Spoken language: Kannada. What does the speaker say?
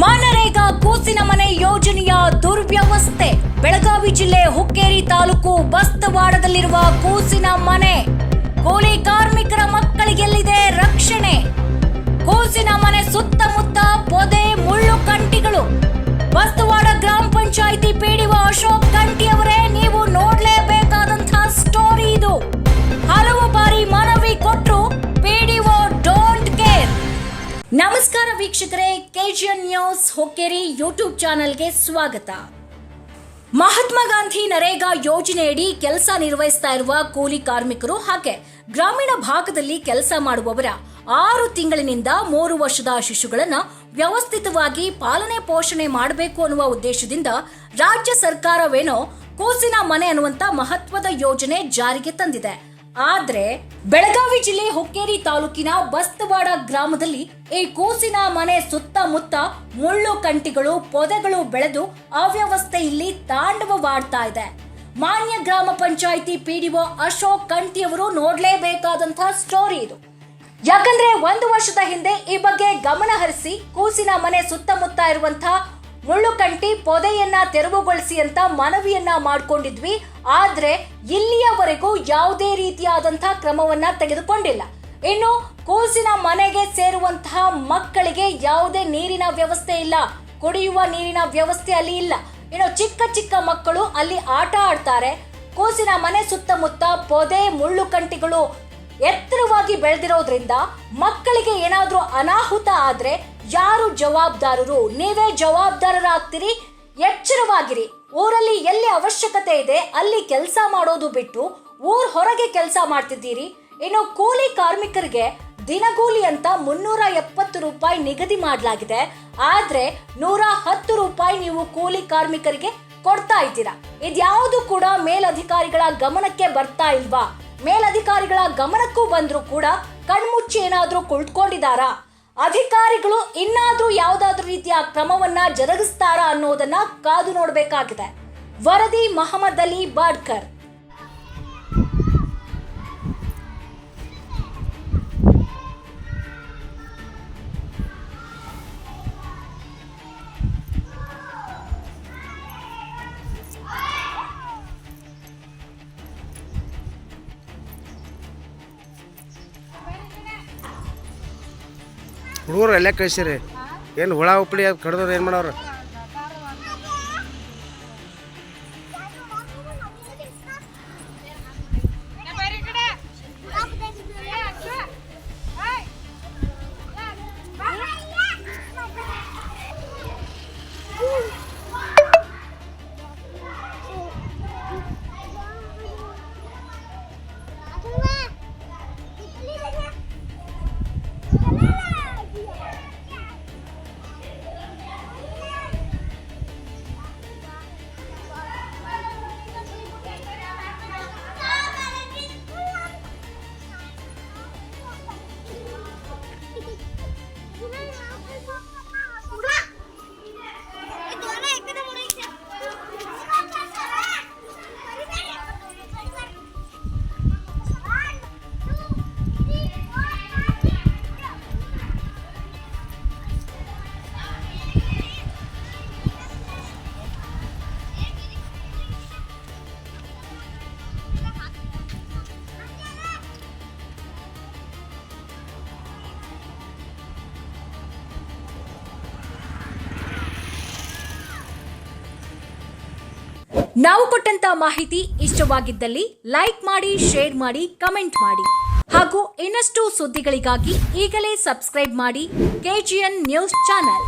ಮನರೇಗಾ ಕೂಸಿನ ಮನೆ ಯೋಜನೆಯ ದುರ್ವ್ಯವಸ್ಥೆ. ಬೆಳಗಾವಿ ಜಿಲ್ಲೆ ಹುಕ್ಕೇರಿ ತಾಲೂಕು ಬಸ್ತವಾಡದಲ್ಲಿರುವ ಕೂಸಿನ ಮನೆ ನಮಸ್ಕಾರ ವೀಕ್ಷಕರೇ ಕೆಜಿಎನ್ ನ್ಯೂಸ್ ಹೊಕ್ಕೇರಿ ಯೂಟ್ಯೂಬ್ ಚಾನೆಲ್ಗೆ ಸ್ವಾಗತ. ಮಹಾತ್ಮ ಗಾಂಧಿ ನರೇಗಾ ಯೋಜನೆಯಡಿ ಕೆಲಸ ನಿರ್ವಹಿಸ್ತಾ ಇರುವ ಕೂಲಿ ಕಾರ್ಮಿಕರು ಹಾಗೆ ಗ್ರಾಮೀಣ ಭಾಗದಲ್ಲಿ ಕೆಲಸ ಮಾಡುವವರ ಆರು ತಿಂಗಳಿನಿಂದ ಮೂರು ವರ್ಷದ ಶಿಶುಗಳನ್ನ ವ್ಯವಸ್ಥಿತವಾಗಿ ಪಾಲನೆ ಪೋಷಣೆ ಮಾಡಬೇಕು ಅನ್ನುವ ಉದ್ದೇಶದಿಂದ ರಾಜ್ಯ ಸರ್ಕಾರವೇನೋ ಕೂಸಿನ ಮನೆ ಅನ್ನುವಂತ ಮಹತ್ವದ ಯೋಜನೆ ಜಾರಿಗೆ ತಂದಿದೆ. ಆದ್ರೆ ಬೆಳಗಾವಿ ಜಿಲ್ಲೆ ಹುಕ್ಕೇರಿ ತಾಲೂಕಿನ ಬಸ್ತವಾಡ ಗ್ರಾಮದಲ್ಲಿ ಈ ಕೂಸಿನ ಮನೆ ಸುತ್ತಮುತ್ತ ಮುಳ್ಳು ಕಂಟಿಗಳು, ಪೊದೆಗಳು ಬೆಳೆದು ಅವ್ಯವಸ್ಥೆ ಇಲ್ಲಿ ತಾಂಡವವಾಡ್ತಾ ಇದೆ. ಮಾನ್ಯ ಗ್ರಾಮ ಪಂಚಾಯಿತಿ ಪಿಡಿಒ ಅಶೋಕ್ ಕಂಟಿ ಅವರು ನೋಡ್ಲೇಬೇಕಾದಂತಹ ಸ್ಟೋರಿ ಇದು. ಯಾಕಂದ್ರೆ ಒಂದು ವರ್ಷದ ಹಿಂದೆ ಈ ಬಗ್ಗೆ ಗಮನ ಹರಿಸಿ ಕೂಸಿನ ಮನೆ ಸುತ್ತಮುತ್ತ ಇರುವಂತಹ ಮುಳ್ಳುಕಂಟಿ ಪೊದೆಯನ್ನ ತೆರವುಗೊಳಿಸಿ ಅಂತ ಮನವಿಯನ್ನ ಮಾಡಿಕೊಂಡಿದ್ವಿ. ಆದ್ರೆ ಇಲ್ಲಿಯವರೆಗೂ ಯಾವುದೇ ರೀತಿಯಾದಂತಹ ಕ್ರಮವನ್ನ ತೆಗೆದುಕೊಂಡಿಲ್ಲ. ಇನ್ನು ಕೂಸಿನ ಮನೆಗೆ ಸೇರುವಂತಹ ಮಕ್ಕಳಿಗೆ ಯಾವುದೇ ನೀರಿನ ವ್ಯವಸ್ಥೆ ಇಲ್ಲ. ಕುಡಿಯುವ ನೀರಿನ ವ್ಯವಸ್ಥೆ ಅಲ್ಲಿ ಇಲ್ಲ. ಇನ್ನು ಚಿಕ್ಕ ಚಿಕ್ಕ ಮಕ್ಕಳು ಅಲ್ಲಿ ಆಟ ಆಡ್ತಾರೆ. ಕೂಸಿನ ಮನೆ ಸುತ್ತಮುತ್ತ ಪೊದೆ ಮುಳ್ಳು ಕಂಟಿಗಳು ಎತ್ತರವಾಗಿ ಬೆಳೆದಿರೋದ್ರಿಂದ ಮಕ್ಕಳಿಗೆ ಏನಾದರೂ ಅನಾಹುತ ಆದ್ರೆ ಯಾರು ಜವಾಬ್ದಾರರು, ನೀವೇ ಜವಾಬ್ದಾರರಾಗ್ತೀರಿ, ಎಚ್ಚರವಾಗಿರಿ. ಊರಲ್ಲಿ ಎಲ್ಲಿ ಅವಶ್ಯಕತೆ ಇದೆ, ಅಲ್ಲಿ ಕೆಲಸ ಮಾಡೋದು ಬಿಟ್ಟು ಊರ್ ಹೊರಗೆ ಕೆಲಸ ಮಾಡ್ತಿದ್ದೀರಿ. ಇನ್ನು ಕೂಲಿ ಕಾರ್ಮಿಕರಿಗೆ ದಿನಗೂಲಿ ಅಂತ ಮುನ್ನೂರ ಎಪ್ಪತ್ತು ರೂಪಾಯಿ ನಿಗದಿ ಮಾಡಲಾಗಿದೆ. ಆದ್ರೆ ನೂರ ಹತ್ತು ರೂಪಾಯಿ ನೀವು ಕೂಲಿ ಕಾರ್ಮಿಕರಿಗೆ ಕೊಡ್ತಾ ಇದ್ದೀರಾ. ಇದ್ಯಾವುದು ಕೂಡ ಮೇಲಧಿಕಾರಿಗಳ ಗಮನಕ್ಕೆ ಬರ್ತಾ ಇಲ್ವಾ? ಮೇಲಧಿಕಾರಿಗಳ ಗಮನಕ್ಕೂ ಬಂದರೂ ಕೂಡ ಕಣ್ಮುಚ್ಚಿ ಏನಾದರೂ ಕುಳಿತುಕೊಂಡಿದಾರಾ ಅಧಿಕಾರಿಗಳು ಇನ್ನಾದರೂ ಯಾವುದಾದ್ರೂ ರೀತಿಯ ಕ್ರಮವನ್ನ ಜರುಗಿಸ್ತಾರಾ ಅನ್ನೋದನ್ನ ಕಾದು ನೋಡಬೇಕಾಗಿದೆ. ವರದಿ ಮಹಮ್ಮದ್ ಅಲಿ ಬಾಡ್ಕರ್. ಹುಡುಗರು ಎಲ್ಲ ಕಳಿಸಿರಿ. ಏನು ಹುಳ ಉಪ್ಪಳಿ ಅದು ಕಡ್ದದ ಏನು ಮಾಡವ್ರ ನಾವು ಕೊಟ್ಟಂತ ಮಾಹಿತಿ ಇಷ್ಟವಾಗಿದ್ದಲ್ಲಿ ಲೈಕ್ ಮಾಡಿ, ಶೇರ್ ಮಾಡಿ, ಕಮೆಂಟ್ ಮಾಡಿ. ಹಾಗೂ ಇನ್ನಷ್ಟು ಸುದ್ದಿಗಳಿಗಾಗಿ ಈಗಲೇ ಸಬ್ಸ್ಕ್ರೈಬ್ ಮಾಡಿ. KGN news channel.